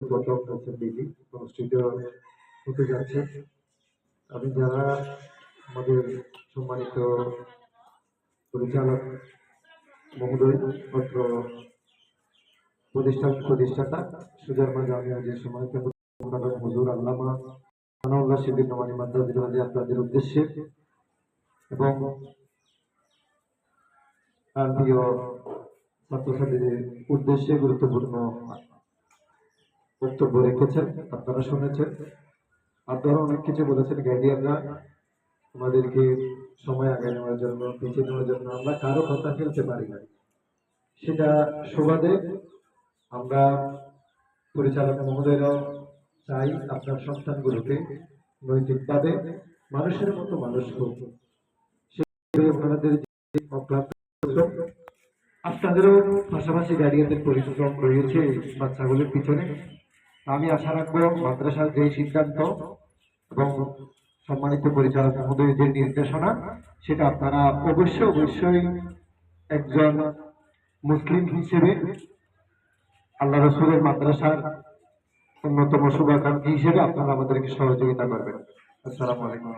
প্রথম দিদি, অনুষ্ঠিত হতে যাচ্ছে। আমি যারা আমাদের সম্মানিত পরিচালক মহোদয় প্রতিষ্ঠান প্রতিষ্ঠাতা সুজারমা জামিয়া যে সময় হুজুর আল্লামা আনাউল্লাহ শিবির আপনাদের উদ্দেশ্যে এবং ছাত্রছাত্রীদের উদ্দেশ্যে গুরুত্বপূর্ণ বক্তব্য রেখেছেন আপনারা শুনেছেন। আপনারা অনেক কিছু বলেছেন গাইডিয়ানরা আমাদেরকে সময় আগে নেওয়ার জন্য পিছিয়ে নেওয়ার জন্য আমরা কারও কথা ফেলতে পারি না। সেটা সুবাদে আমরা পরিচালক মহোদয়রাও চাই আপনার সন্তানগুলোকে নৈতিকভাবে মানুষের মতো মানুষ পরিশ্রম, আপনাদেরও পাশাপাশি গার্ডিয়ানদের পরিশ্রম রয়েছে বাচ্চাগুলোর পিছনে। আমি আশা রাখব মাদ্রাসার যে সিদ্ধান্ত এবং সম্মানিত পরিচালক মহোদয় যে নির্দেশনা, সেটা আপনারা অবশ্যই অবশ্যই একজন মুসলিম হিসেবে আল্লাহ রসুলের মাদ্রাসার অন্যতম শুভাকাঙ্ক্ষী হিসেবে আপনারা আমাদেরকে সহযোগিতা করবেন। আসসালামু আলাইকুম।